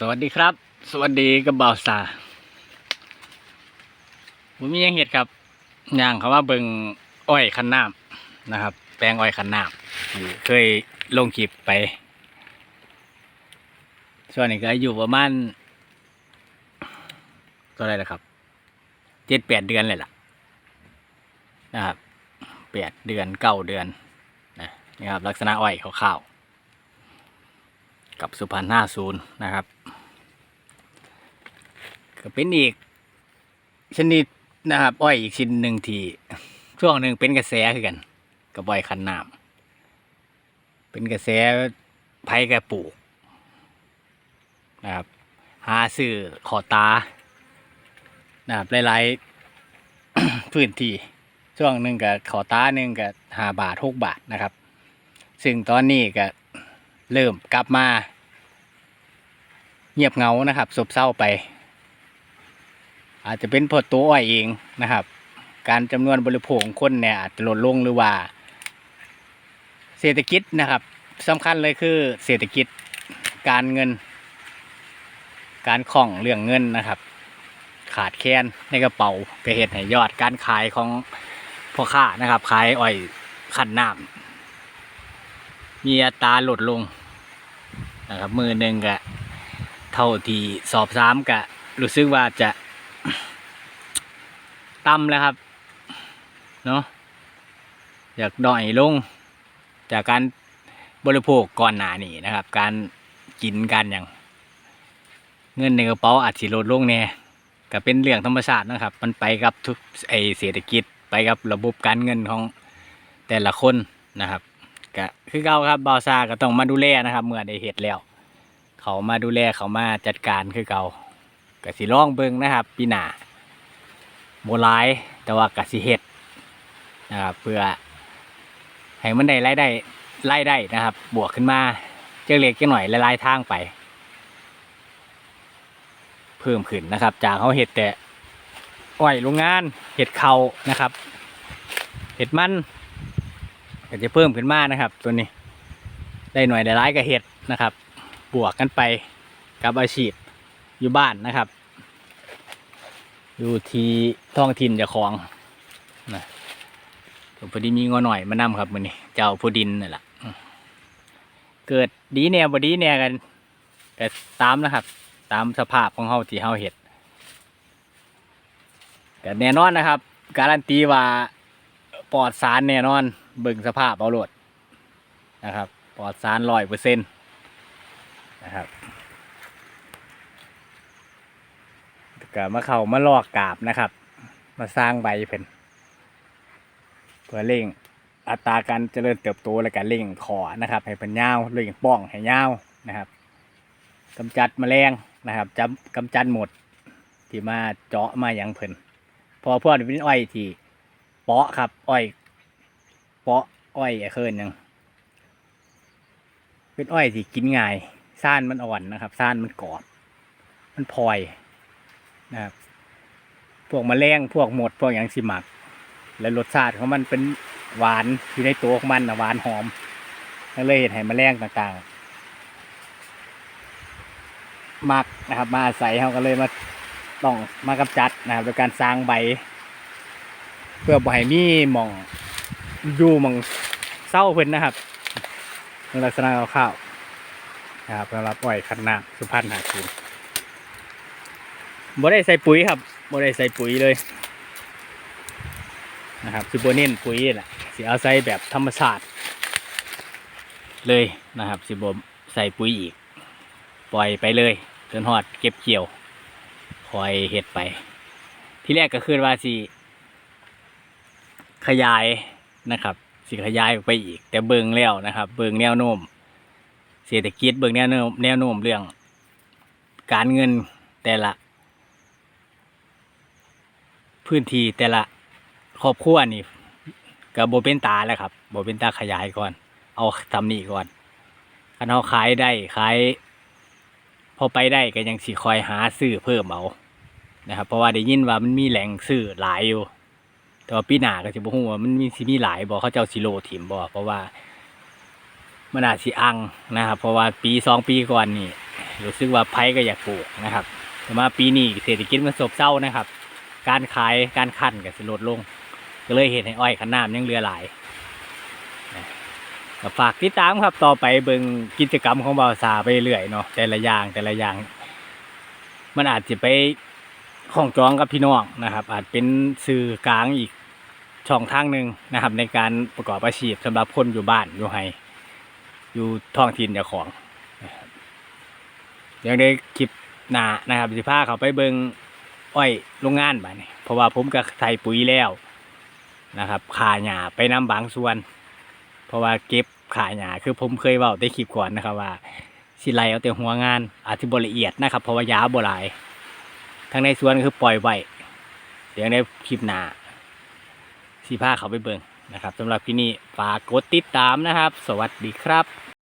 สวัสดีครับ สวัสดีกับบ่าวสาผมมียังเห็ดครับย่างเขาว่าเบิงอ้อยคันน้ำนะครับ แปลงอ้อยคันน้ำเคยลงคลิปไปช่วงนี้ก็อายุประมาณก็ได้แล้วครับเจ็ดแปดเดือนเลยล่ะนะครับแปดเดือนเก้าเดือนนะครับลักษณะอ้อยขาวๆ กับสุพรรณห้าศูนย์นะครับ ก็เป็นอีกชนิดนะครับอ้อยอีกชิ้นหนึ่งที่ช่วงหนึ่งเป็นกระแสคือกันกับอ้อยคันน้ำเป็นกระแสไผ่กระปลูกนะครับหาซื้อขอตานะครับหลายๆพื้นที่ช่วงหนึ่งกับขอตาหนึ่งกับหาบาทหกบาทนะครับ ซึ่งตอนนี้ก็ เริ่มกลับมา เงียบเงานะครับซบเศร้าไป อาจจะเป็นพอตัวอ้อยเองนะครับ การจำนวนบริโภคคนเนี่ยอาจจะลดลงหรือว่า เศรษฐกิจนะครับสำคัญเลยคือเศรษฐกิจการเงิน การคล่องเรื่องเงินนะครับ ขาดแคลนในกระเป๋าก็เหตุให้ยอดการขายของพ่อค้านะครับ ขายอ้อยขันน้ำ มีอัตราลดลงนะครับมือหนึ่งกะเท่าที่สอบสามกะรู้สึกว่าจะต่ำแล้วครับเนาะอยากด่อยลง จากการบริโภคก่อนหน้านี้นะครับ การกินกันอย่าง เงินในกระเป๋าอาจสิลดลงแน่ก็เป็นเรื่องธรรมชาตินะครับ มันไปกับทุกไอเศรษฐกิจไปกับระบบการเงินของแต่ละคนนะครับ ก็คือเก่าครับบาวซาก็ต้องมาดูแลนะครับ เมื่อได้เห็ดแล้ว เขามาดูแลเขามาจัดการคือเก่าก็สิลองเบิงนะครับปีหน้าโบหลายแต่ว่ากสิเฮ็ดนะครับเพื่อให้มันได้รายได้รายได้นะครับ บวกขึ้นมาเจ้าเล็กเจ้าหน่อยหลายๆทางไป เพิ่มขึ้นนะครับ จากเขาเห็ดแต่อ้อยโรงงานเห็ดเขานะครับ เห็ดมัน ก็จะเพิ่มขึ้นมานะครับ ตัวนี้ ได้หน่อยได้ร้ายกับเห็ดนะครับ บวกกันไปกับอาชีพอยู่บ้านนะครับ อยู่ที่ท้องถิ่นจ้าของนะผมพอดีมีงอหน่อยมานำครับมือนี้เจ้าผู้ดินนี่แหละเกิดดีแนวบดีแนวกันแต่ตามนะครับ ตามสภาพของเฮาที่เฮาเห็ดก็แน่นอนนะครับ การันตีว่า ปลอดสารแน่นอนเบิ่งสภาพเอาโหลดนะครับปลอดสารร้อยเปอร์เซ็นต์นะครับก็มาเข้ามาลอกกาบนะครับ มาสร้างใบเพิ่นเพื่อเร่งอัตราการเจริญเติบโตและการเร่งขอนะครับ ให้เพิ่นยาวเร่งป้องให้ยาวนะครับกำจัดแมลงนะครับจำกำจัดหมดที่มาเจาะมาอย่างเพิ่นพอพวกเป็นอ้อยที่ เปาะครับ อ้อยเปาะอ้อยไอ้เคินยังเป็นอ้อยที่กินง่ายซ่านมันอ่อนนะครับซ่านมันกรอบ มันพลอยนะครับพวกมแมลงพวกหมดพวกอย่างสิหมัก และรสชาติของมันเป็นหวานอยู่ในตัวของมันนะหวานหอมก็เลยเห็นให้แมลงต่างๆมักนะครับ มาอาศัยเขาก็เลยมาต้องมากำจัดนะครับโดยการสร้างใบ เพื่อบ่ให้มีหมองอยู่หมองเศร้าเพิ่นนะครับในลักษณะคร่าวนะครับสำหรับปล่อยคันนาสุพรรณหาคูนบ่ได้ใส่ปุ๋ยครับบ่ได้ใส่ปุ๋ยเลยนะครับสิบ่เน้นปุ๋ยแหละสิเอาใส่แบบธรรมชาติเลยนะครับสิบ่ใส่ปุ๋ยอีก ปล่อยไปเลยจนฮอดเก็บเกี่ยว คอยเฮ็ดไป ที่แรกก็คือว่าสิ ขยายนะครับสิขยายออกไปอีก แต่เบิงแล้วนะครับ เบิงแนวโน้มเศรษฐกิจเบิงแนวโน้มแนวโน้มเรื่อง การเงินแต่ละ พื้นที่แต่ละครอบครัวนี่ก็บ่เป็นตาแล้วครับโบเป็นตาขยายก่อน เอาทำนี่ก่อนคันเขาขายได้ขายพอไปได้ก็ยังสิคอยหาซื้อเพิ่มเอานะครับ เพราะว่าได้ยินว่ามันมีแหล่งซื้อหลายอยู่ แต่ว่าปีหน้าก็สิบ่ฮู้ว่ามันมีสิมีหลายบ่เขาเจ้าสิโลถิ่มบ่เพราะว่ามันอาจสิอังนะครับ เพราะว่าปีสองปีก่อนนี่รู้สึกว่าไผก็อยากปลูกนะครับ แต่มาปีนี้เศรษฐกิจมันซบเซานะครับ การขายการคั้นก็สิลดลง ก็เลยเห็นให้อ้อยขนน้ำยังเหลือหลายนะฝากติดตามครับต่อไปเบิ่งกิจกรรมของบ่าวสาไปเรื่อยเนาะแต่ละอย่างแต่ละอย่าง มันอาจจะไป ของจองกับพี่น้องนะครับ อาจเป็นสื่อกลางอีกช่องทางหนึ่งนะครับ ในการประกอบอาชีพสำหรับคนอยู่บ้านอยู่ไฮอยู่ท้องถิ่นเจ้าของนะครับยังได้คลิปหนานะครับสิพาเขาไปเบิงอ้อยโรงงานบ้านี้เพราะว่าผมก็ใส่ปุ๋ยแล้วนะครับขาหญ้าไปน้ำบางส่วน เพราะว่าเก็บขาหญ้าคือผมเคยเว่าได้คลิปก่อนนะครับว่าสิไลเอาแต่หัวงานอาจจะบละเอียดนะครับ เพราะว่ายาบหลาย ทั้งในสวนก็คือปล่อยไว้เดี๋ยวในคลิปหน้าสีผ้าเขาไปเบิ่งนะครับสำหรับที่นี่ฝากกดติดตามนะครับ สวัสดีครับ